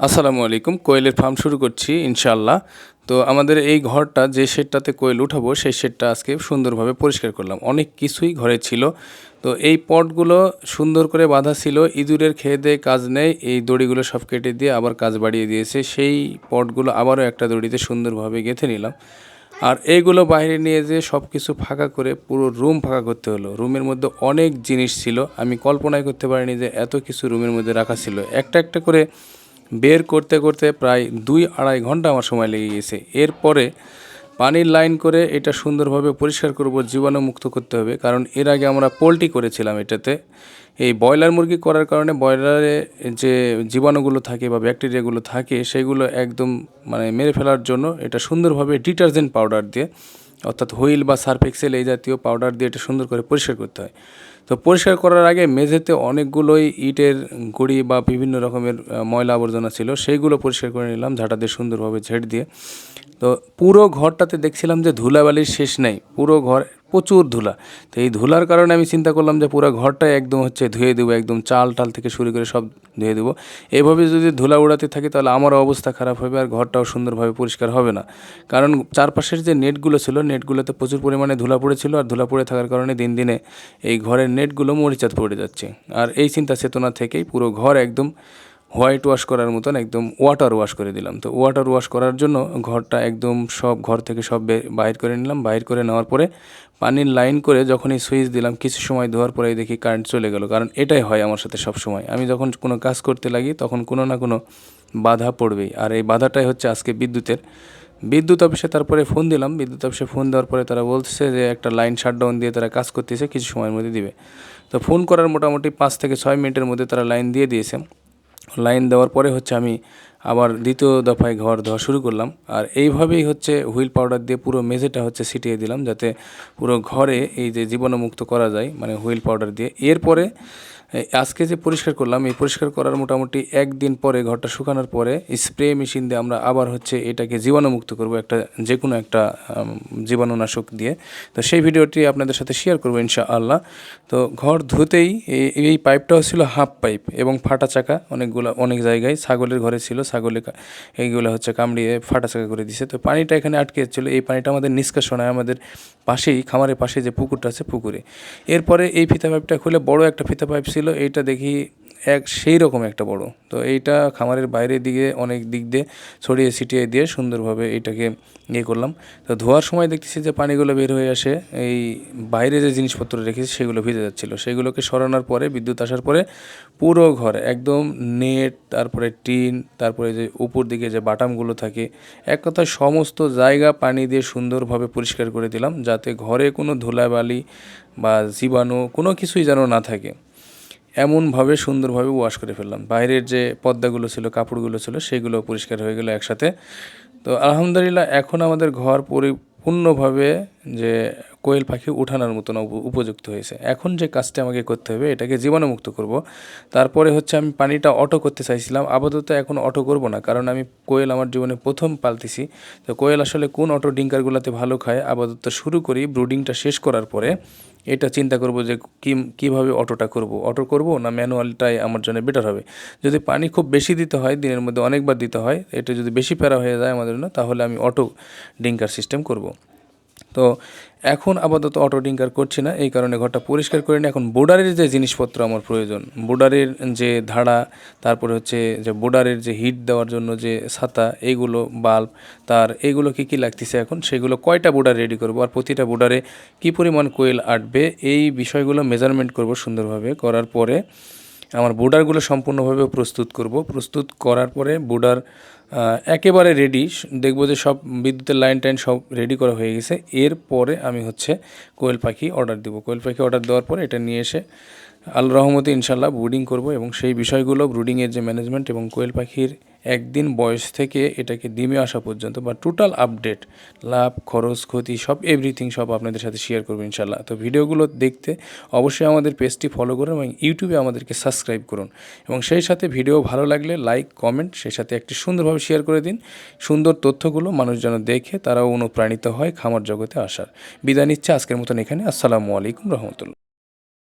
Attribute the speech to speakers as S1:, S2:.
S1: আসসালামু আলাইকুম, কোয়েলের ফার্ম শুরু করছি, ইনশাআল্লাহ। তো আমাদের এই ঘরটা যে শেডটাতে কোয়েল উঠাবো, সেই শেডটা আজকে সুন্দরভাবে পরিষ্কার করলাম। অনেক কিছুই ঘরে ছিল। তো এই পটগুলো সুন্দর করে বাঁধা ছিল, ইঁদুরের খেয়ে দিয়ে কাজ নেই, এই দড়িগুলো সব কেটে দিয়ে আবার কাজ বাড়িয়ে দিয়েছে। সেই পটগুলো আবারও একটা দড়িতে সুন্দরভাবে গেঁথে নিলাম। আর এইগুলো বাইরে নিয়ে যেয়ে সব কিছু ফাঁকা করে পুরো রুম ফাঁকা করতে হলো। রুমের মধ্যে অনেক জিনিস ছিল। আমি কল্পনাই করতে পারিনি যে এত কিছু রুমের মধ্যে রাখা ছিল। একটা একটা করে বের করতে করতে প্রায় দুই আড়াই ঘণ্টা আমার সময় লেগে গেছে। এরপরে পানির লাইন করে এটা সুন্দরভাবে পরিষ্কার করব, জীবাণুমুক্ত করতে হবে। কারণ এর আগে আমরা পোলট্রি করেছিলাম এটাতে। এই ব্রয়লার মুরগি করার কারণে ব্রয়লারে যে জীবাণুগুলো থাকে বা ব্যাকটেরিয়াগুলো থাকে, সেগুলো একদম মানে মেরে ফেলার জন্য এটা সুন্দরভাবে ডিটারজেন্ট পাউডার দিয়ে অর্থাৎ হুইল বা সার্ফ এক্সেল এই জাতীয় পাউডার দিয়ে এটা সুন্দর করে পরিষ্কার করতে হয়। তো পরিষ্কার করার আগে মেঝেতে অনেকগুলোই ইটের গুঁড়ি বা বিভিন্ন রকমের ময়লা আবর্জনা ছিল, সেইগুলো পরিষ্কার করে নিলাম, ঝাঁটা দিয়ে সুন্দরভাবে ঝেড় দিয়ে। তো পুরো ঘরটাতে দেখছিলাম যে ধুলাবালির শেষ নেই, পুরো ঘর প্রচুর ধুলা। তো এই ধুলার কারণে আমি চিন্তা করলাম যে পুরো ঘরটাই একদম হচ্ছে ধুয়ে দেবো, একদম চাল টাল থেকে শুরু করে সব ধুয়ে দেবো। এভাবে যদি ধুলা উড়াতে থাকি তাহলে আমারও অবস্থা খারাপ হবে আর ঘরটাও সুন্দরভাবে পরিষ্কার হবে না। কারণ চারপাশের যে নেটগুলো ছিল, নেটগুলোতে প্রচুর পরিমাণে ধুলা পড়েছিল আর ধুলা পড়ে থাকার কারণে দিন দিনে এই ঘরের নেটগুলো মরিচাত পড়ে যাচ্ছে। আর এই চিন্তা চেতনা থেকেই পুরো ঘর একদম হোয়াইট ওয়াশ করার মতন একদম ওয়াটার ওয়াশ করে দিলাম। তো ওয়াটার ওয়াশ করার জন্য ঘরটা একদম সব ঘর থেকে সব বাইর করে নিলাম। বাইর করে নেওয়ার পরে পানির লাইন করে যখনই সুইচ দিলাম, কিছু সময় ধোয়ার পরেই দেখি কারেন্ট চলে গেল। কারণ এটাই হয় আমার সাথে সব সময়। আমি যখন কোনো কাজ করতে লাগি, তখন কোনো না কোনো বাধা পড়বেই। আর এই বাধাটাই হচ্ছে আজকে বিদ্যুতের। বিদ্যুৎ অফিসে তারপরে ফোন দিলাম। বিদ্যুৎ অফিসে ফোন দেওয়ার পরে তারা বলছে যে একটা লাইন শাটডাউন দিয়ে তারা কাজ করতেছে, কিছু সময়ের মধ্যে দিবে। তো ফোন করার মোটামুটি পাঁচ থেকে ছয় মিনিটের মধ্যে তারা লাইন দিয়ে দিয়েছে। লাইন দেওয়ার পরে হচ্ছে আমি আবার দ্বিতীয় দফায় ঘর ধোয়া শুরু করলাম। আর এইভাবেই হচ্ছে হুইল পাউডার দিয়ে পুরো মেঝেটা হচ্ছে ছিটিয়ে দিলাম যাতে পুরো ঘরে এই যে জীবাণুমুক্ত করা যায় মানে হুইল পাউডার দিয়ে। এরপরে আজকে যে পরিষ্কার করলাম, এই পরিষ্কার করার মোটামুটি একদিন পরে ঘরটা শুকানোর পরে স্প্রে মেশিন দিয়ে আমরা আবার হচ্ছে এটাকে জীবাণুমুক্ত করব একটা যে কোনো একটা জীবাণুনাশক দিয়ে। তো সেই ভিডিওটি আপনাদের সাথে শেয়ার করব ইনশাআল্লাহ। তো ঘর ধুতেই এই- পাইপটাও ছিল হাফ পাইপ এবং ফাটা চাকা, অনেকগুলো, অনেক জায়গায় ছাগলের ঘরে ছিল ছাগলে এইগুলো হচ্ছে কামড়িয়ে ফাটা চাকা করে দিছে। তো পানিটা এখানে আটকে যাচ্ছিল। এই পানিটা আমাদের নিষ্কাশন হয় আমাদের পাশেই, খামারের পাশে যে পুকুরটা আছে পুকুরে। এরপরে এই ফিতা পাইপটা খুলে বড় একটা ফিতা পাইপ ছিল। এইটা দেখি এক সেই রকম একটা বড়। তো এইটা খামারের বাইরের দিকে অনেক দিক দিয়ে ছড়িয়ে ছিটিয়ে দিয়ে সুন্দরভাবে এইটাকে ইয়ে করলাম। তো ধোয়ার সময় দেখতেছি যে পানিগুলো বের হয়ে আসে, এই বাইরে যে জিনিসপত্র রেখেছি সেগুলো ভিজে যাচ্ছিল। সেগুলোকে সরানোর পরে, বিদ্যুৎ আসার পরে পুরো ঘর, একদম নেট, তারপরে টিন, তারপরে যে উপর দিকে যে বাটামগুলো থাকে, এক কথায় সমস্ত জায়গা পানি দিয়ে সুন্দরভাবে পরিষ্কার করে দিলাম, যাতে ঘরে কোনো ধুলাবালি বা জীবাণু কোনো কিছুই যেন না থাকে। এমনভাবে সুন্দরভাবে ওয়াশ করে ফেললাম। বাইরের যে পর্দাগুলো ছিল, কাপড়গুলো ছিল, সেগুলো পরিষ্কার হয়ে গেলো একসাথে। তো আলহামদুলিল্লাহ, এখন আমাদের ঘর পরিপূর্ণভাবে যে কোয়েল পাখি উঠানোর মতন উপ- উপযুক্ত হয়েছে। এখন যে কাজটা আমাকে করতে হবে, এটাকে জীবাণুমুক্ত করব। তারপরে হচ্ছে আমি পানিটা অটো করতে চাইছিলাম। আপাতত এখন অটো করব না, কারণ আমি কোয়েল আমার জীবনে প্রথম পালতেছি। তো কোয়েল আসলে কোন অটো ডিঙ্কারগুলোতে ভালো খায়, আপাতত শুরু করি। ব্রুডিংটা শেষ করার পরে এটা চিন্তা করব যে কী, কীভাবে অটোটা করব? অটো করব না ম্যানুয়ালটাই আমার জন্য বেটার হবে? যদি পানি খুব বেশি দিতে হয়, দিনের মধ্যে অনেকবার দিতে হয়, এটা যদি বেশি প্যারা হয়ে যায় আমাদের জন্য, তাহলে আমি অটো ডিঙ্কার সিস্টেম করব। তো এখন আপাতত অটো ডিঙ্কার করছি না, এই কারণে ঘরটা পরিষ্কার করে নিই। এখন বোর্ডারের যে জিনিসপত্র আমার প্রয়োজন বোর্ডারের যে ধাড়া তারপরে হচ্ছে যে বোর্ডারের যে হিট দেওয়ার জন্য যে ছাতা, এইগুলো বাল্ব তার এইগুলো কী কী লাগতেছে এখন, সেগুলো কয়টা বোর্ডার রেডি করব আর প্রতিটা বোর্ডারে কী পরিমাণ কোয়েল আটবে, এই বিষয়গুলো মেজারমেন্ট করব সুন্দরভাবে। করার পরে আমার বোর্ডারগুলো সম্পূর্ণভাবে প্রস্তুত করব। প্রস্তুত করার পরে বোর্ডার একেবারে রেডি দেখব যে সব বিদ্যুতের লাইন টাইন সব রেডি করা হয়ে গেছে। এরপরে আমি হচ্ছে কোয়েল পাখি অর্ডার দেবো। কোয়েল পাখি অর্ডার দেওয়ার পরে এটা নিয়ে এসে আল্লাহ রহমতে ইনশাল্লাহ ব্রুডিং করব এবং সেই বিষয়গুলো ব্রুডিংয়ের যে ম্যানেজমেন্ট এবং কোয়েল পাখির একদিন বয়স থেকে এটাকে ডিমে আসা পর্যন্ত বা টোটাল আপডেট, লাভ, খরচ, ক্ষতি, সব এভরিথিং সব আপনাদের সাথে শেয়ার করব ইনশাল্লাহ তো ভিডিওগুলো দেখতে অবশ্যই আমাদের পেজটি ফলো করুন এবং ইউটিউবে আমাদেরকে সাবস্ক্রাইব করুন এবং সেই সাথে ভিডিও ভালো লাগলে লাইক, কমেন্ট, সেই সাথে একটি সুন্দরভাবে শেয়ার করে দিন। সুন্দর তথ্যগুলো মানুষ যেন দেখে তারাও অনুপ্রাণিত হয় খামার জগতে আসার। বিদায় নিচ্ছে আজকের মতন এখানে। আসসালামু আলাইকুম রহমতুল্লাহ।